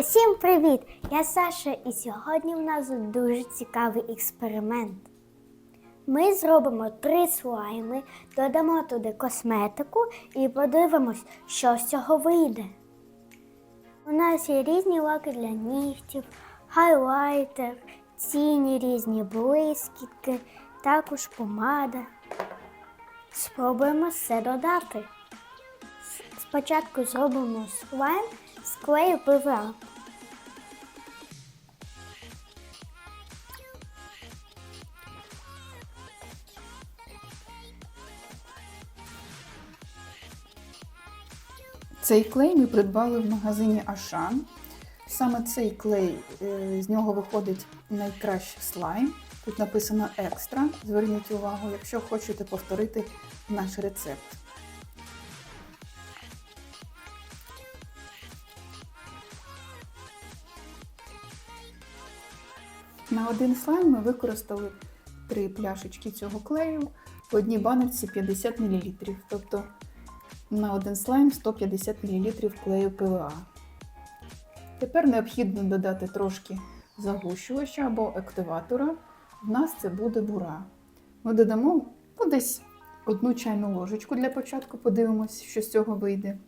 Усім привіт! Я Саша, і сьогодні в нас дуже цікавий експеримент. Ми зробимо три слайми, додамо туди косметику і подивимось, що з цього вийде. У нас є різні лаки для нігтів, хайлайтер, тіні різні блискітки, також помада. Спробуємо все додати. Спочатку зробимо слайм з клею ПВА. Цей клей ми придбали в магазині Ашан. Саме цей клей, е, з нього виходить найкращий слайм. Тут написано екстра. Зверніть увагу, якщо хочете повторити наш рецепт. На один слайм ми використали три пляшечки цього клею в одній баночці 50 мл. Тобто на один слайм 150 мл клею ПВА. Тепер необхідно додати трошки загущувача або активатора. В нас це буде бура. Ми додамо ну, десь одну чайну ложечку для початку, подивимось, що з цього вийде.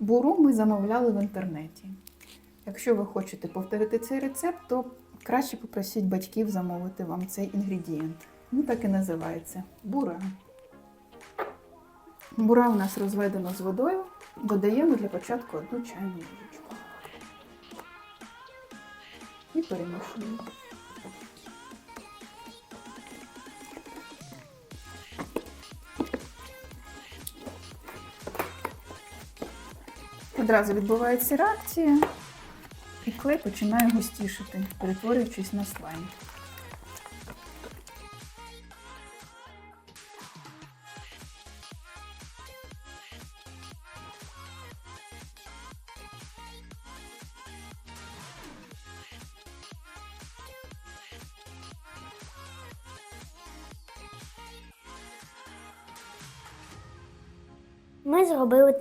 Буру ми замовляли в інтернеті. Якщо ви хочете повторити цей рецепт, то краще попросіть батьків замовити вам цей інгредієнт. Ну, так і називається бура. Бура у нас розведена з водою. Додаємо для початку одну чайну ложечку. І перемішуємо. Одразу відбувається реакція, і клей починає густішити, перетворюючись на слайм.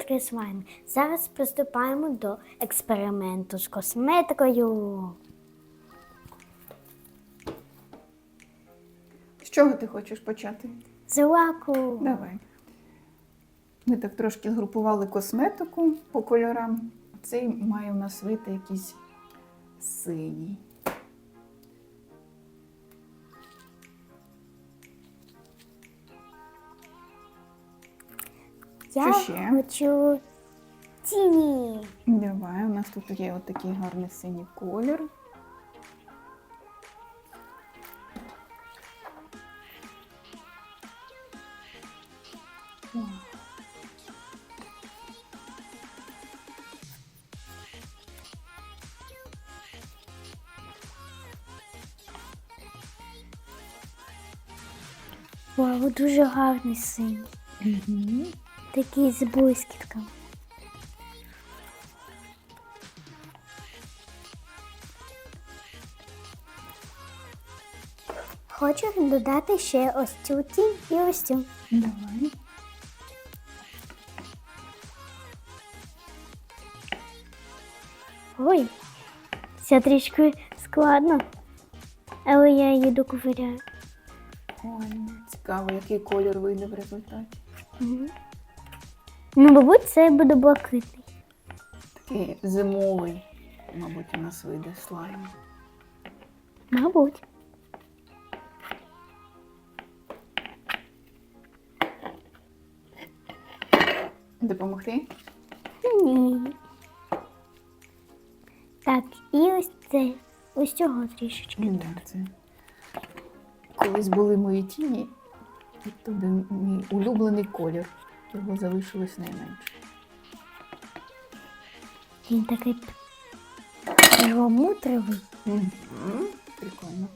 Зробили три слайми. Зараз приступаємо до експерименту з косметикою. З чого ти хочеш почати? З лаку. Давай. Ми так трошки згрупували косметику по кольорам. Цей має у нас вийти якийсь синій. Я Що ще? хочу тіні. Давай, у нас тут є отакий гарний синій колір. Вау, дуже гарний синій. Мгм. Такий з блискітками. Хочу додати ще ось цю тінь і ось цю. Давай. Ой, це трішки складно, але я її доковиряю. Ой, цікаво, який колір вийде в результаті. Мгм. Ну, мабуть, це буде блакитний. Такий зимовий, мабуть, у нас вийде слайм. Мабуть. Допомогти? Ні. Так, і ось це. Ось цього трішечки. Ну, так, це. Колись були мої тіні, і туди мій улюблений колір. Його залишилось найменше. Він такий перламутровий. Прикольно.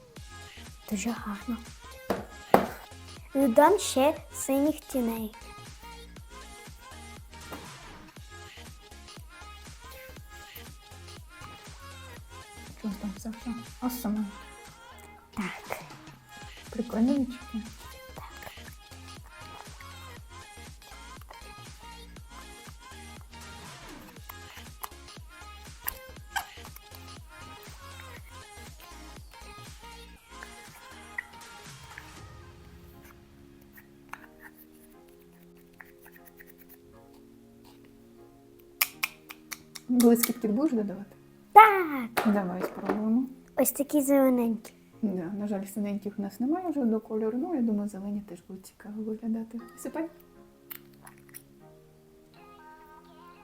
Дуже гарно. Додам ще синіх тіней. Блискітки будеш додавати? Так. Давай спробуємо. Ось такі зелененькі. Да, на жаль, синеньких у нас немає вже до кольору, ну я думаю, зелені теж будуть цікаво виглядати. Сипай.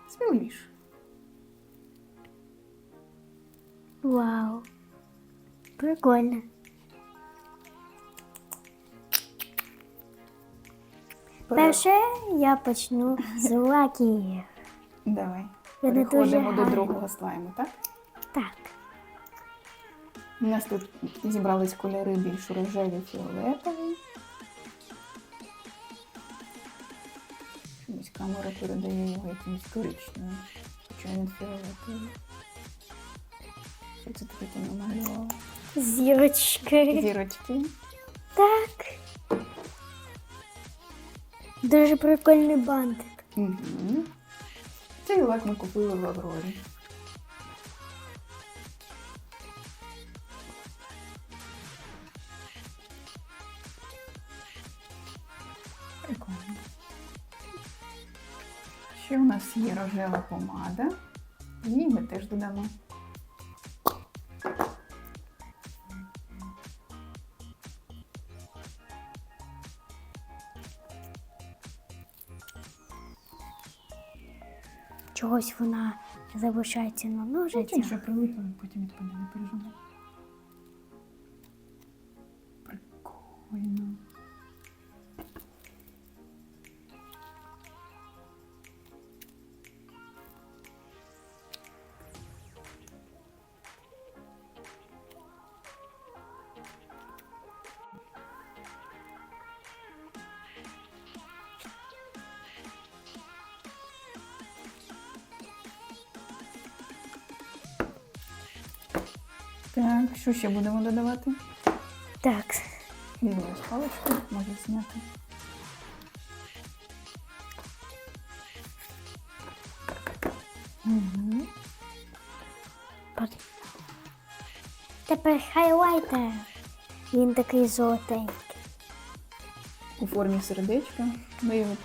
Сміливіше. Вау. Прикольно. Перше я почну з лакі. Давай. Вони дуже Переходимо до другого слайму, так? Так. У нас тут зібрались кольори більш рожеві, фіолетові. Чомусь камера передає його якимось коричневим. Хоча він фіолетовий. Що це таке ти намалювала? Зірочки. Зірочки. Так. Дуже прикольний бантик. Угу. Цей лак ми купили в Аврорі. Ще у нас є рожева помада. Її ми теж додамо. Чогось вона залишається на Потім ножицях. вже прилипимо, потім відпаде, не переживай. Так, що ще будемо додавати? Так. Візьмемо паличку, можу зняти. Угу. Тепер хайлайтер. Він такий золотенький. У формі сердечка. Ми його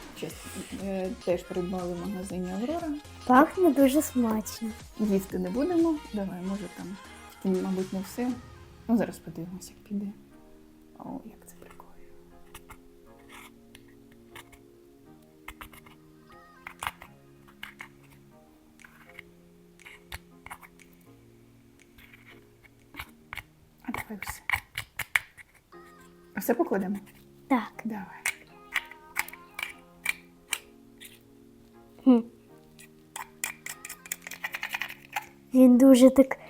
е, теж придбали в магазині Аврора. Пахне дуже смачно. Їсти не будемо. Давай, може там, тільки, мабуть, не все. Ну, зараз подивимося, як піде. О, як це прикольно. А давай все. Все покладемо? Так. Давай. Хм. Він дуже так.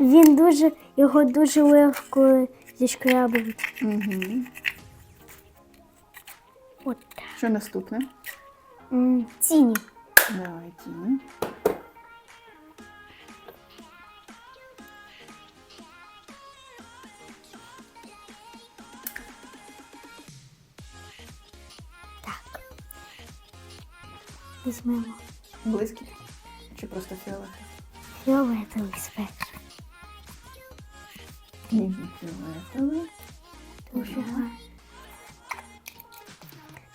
Він дуже. Його дуже легко зішкрябують. Угу. От так. Що наступне? М, Тіні. Давай тіні. Так. Візьмемо Блискітки. Чи просто фіолетовий? фіолетовий спектр. Ніжний фіолетовий. Дуже гарно.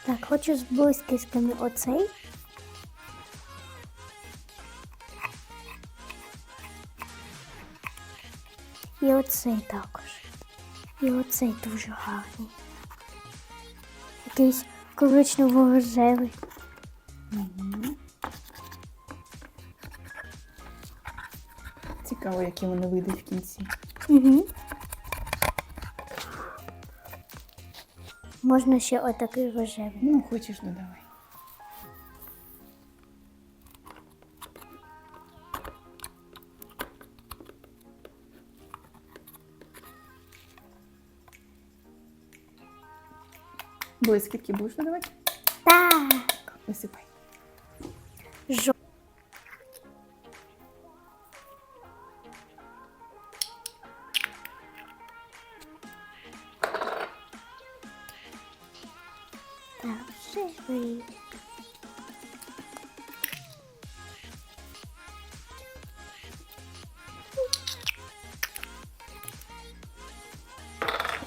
Так, хочу з блискітками оцей. І оцей також. І оцей дуже гарний. Якийсь коричнево-рожевий. Угу. Цікаво, які вони вийдуть в кінці. Угу. Можна ще отакий рожевий. Ну, хочеш, додавай. Блискітки будеш додавати? Так. Висипай. Жо...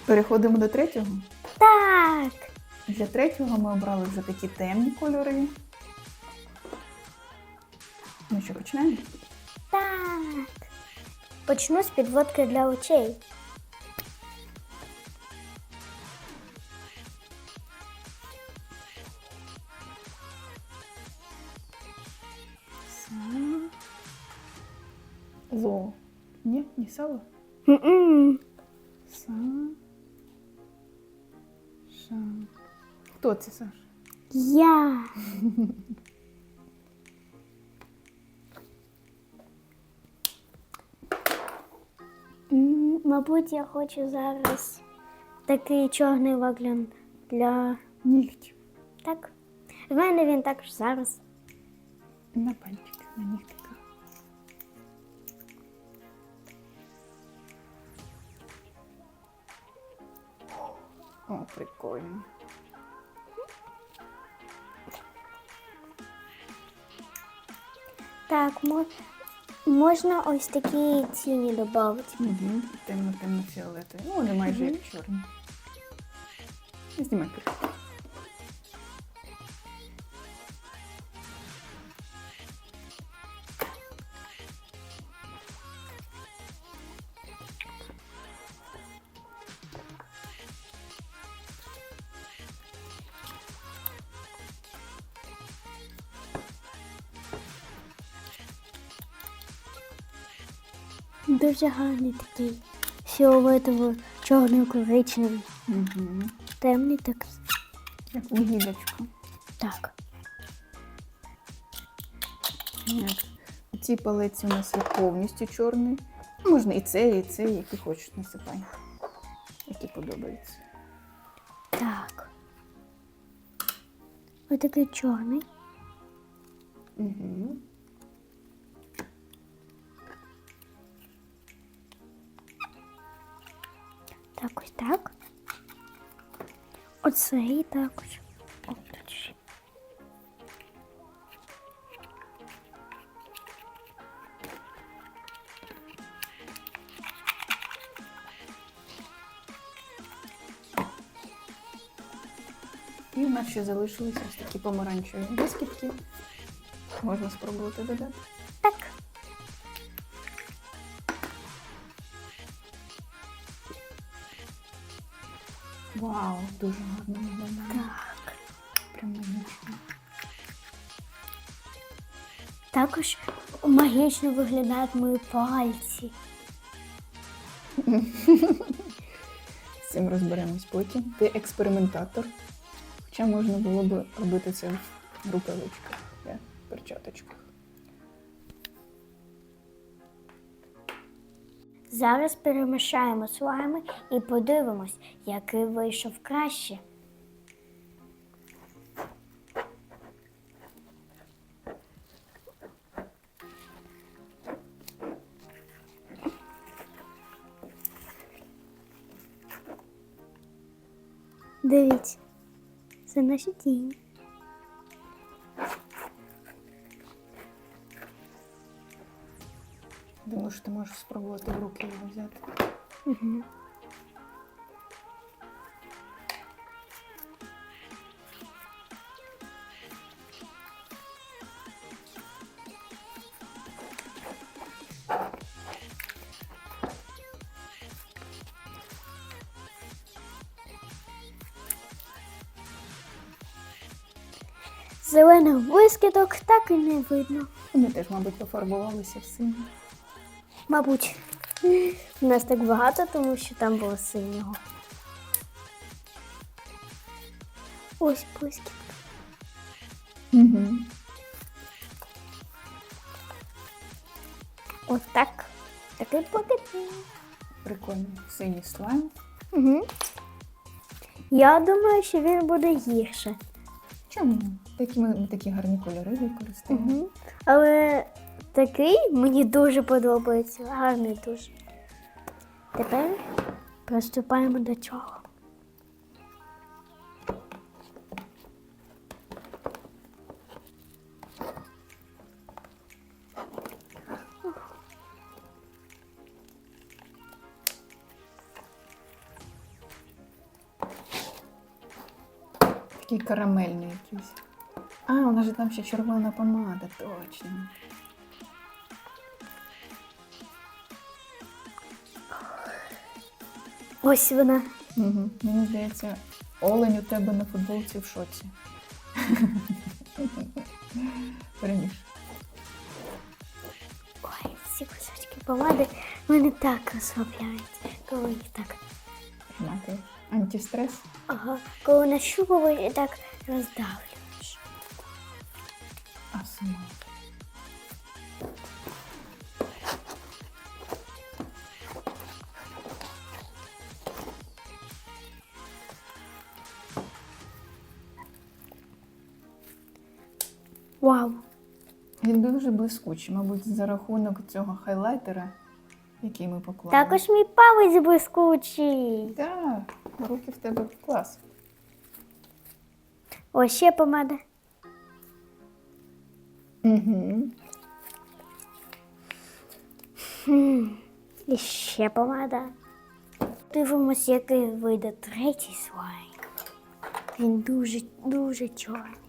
Переходимо до третього. Так! Для третього ми обрали вже такі темні кольори. Ну що, починаємо? Так. Почну з підводки для очей. Хто це, Саш? Я. М, Мабуть, я хочу зараз такий чорний ваглян для. Нігтів. Так. В мене він також зараз. На пальчик, на нігтика. О, прикольно. Так, мо- можна ось такі ціні додати. Угу. Темно-темно фіолетові. Ну, вони майже як чорні. Знімай кришку. Дуже гарний такий. Фіолетово чорний коричневий. Угу. Темний так. Як вугілячко. Так. У цій палеці у нас є повністю чорний. Можна і цей, і цей, який хочеш насипай. Які подобаються. Так. Ось такий чорний. Угу. Так, так. Оцей також. О. І у нас ще залишилися ось такі помаранчеві блискітки. Можна спробувати додати. Вау, дуже гарно виглядає. Так. Прям магічно. Також магічно виглядають мої пальці. З цим розберемось потім. Ти експериментатор. Хоча можна було б робити це в рукавичках, в перчаточках. Зараз перемішаємо слайми і подивимось, який вийшов краще. Дивіться, це наші тіні. Думаю, що ти можеш спробувати в руки його взяти. Угу. Зелених блискіток так і не видно. Вони теж, мабуть, пофарбувалися в синій. Мабуть, у нас так багато, тому що там було синього. Ось блискітка. Угу. Ось так. Такий блакитний. Прикольно. Синій слайм. Угу. Я думаю, що він буде гірше. Чому? Такі ми, ми такі гарні кольори використовуємо. Угу. Але такий мені дуже подобається. Гарний дуже. Тепер приступаємо до чого. Такий карамельний якийсь. А, у нас же там ще червона помада, точно. Ось вона. Угу. Мені здається, олень у тебе на футболці в шоці. Переміж. Ой, ці кусочки помади мене так розслабляють, коли їх так. Мати. Антистрес. Ага, коли нащупуєш і так роздавлюєш. А сама. Він дуже блискучий, мабуть, за рахунок цього хайлайтера, який ми поклали. Також мій палець блискучий. Так, руки в тебе клас. Ось ще помада. Угу. Хм, І ще помада. Дивимось, який вийде третій слайм. Він дуже, дуже чорний.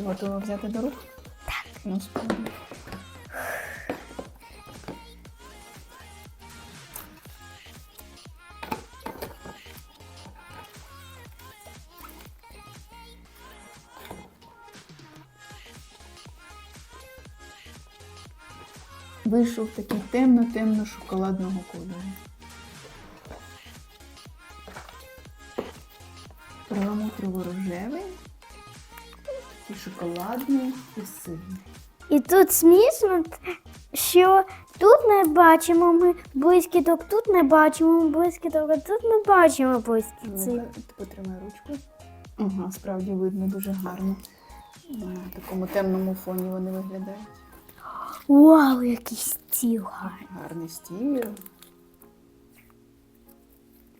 Ти готова взяти до рук? Так. Ну, спробуй. Вийшов такий темно-темно шоколадного кольору. Перламутрово рожевий, шоколадний, і синій. І тут смішно, що тут не бачимо ми блискіток, тут не бачимо блискіток, а тут не бачимо блискіток. Ну, Ти потримай ручку. Ага, справді видно дуже гарно. На такому темному фоні вони виглядають. Вау, який стіл гарний. Гарний стіль.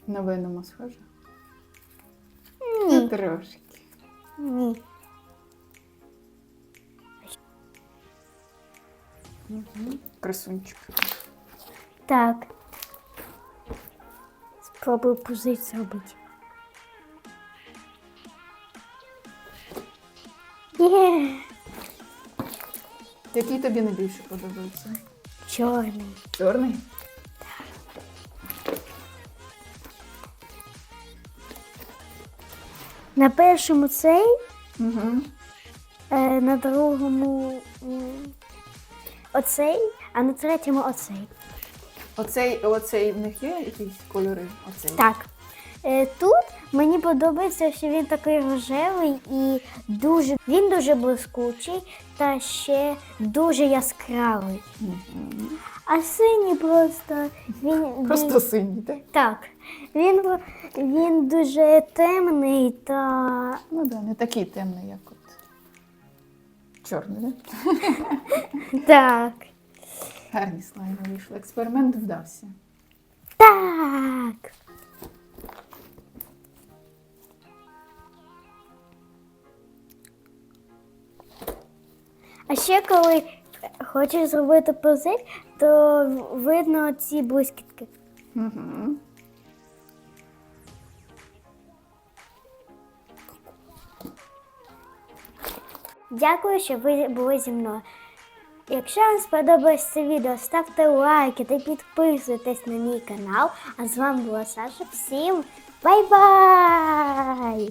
На венома схоже? Ні. Трошки. Ні. Угу. Красунчик. Так. Спробую пузирь зробити. Є, Який тобі найбільше подобається? чорний. Чорний? На першому цей, Угу. е, на другому м, оцей, а на третьому оцей. Оцей, оцей в них є якісь кольори? Оцей. Так. Е, Тут мені подобається, що він такий рожевий і дуже він дуже блискучий та ще дуже яскравий. Мгм. А синій просто він Просто він- синій, так? так. Він, він дуже темний та Ну да, не такий темний, як. Чорний, так? так. Гарні слайми вийшли. Експеримент вдався. Так. А ще коли хочеш зробити пузир, то видно ці блискітки. Угу. Дякую, що ви були зі мною. Якщо вам сподобалось це відео, ставте лайки та підписуйтесь на мій канал. А з вами була Саша. Всім бай-бай!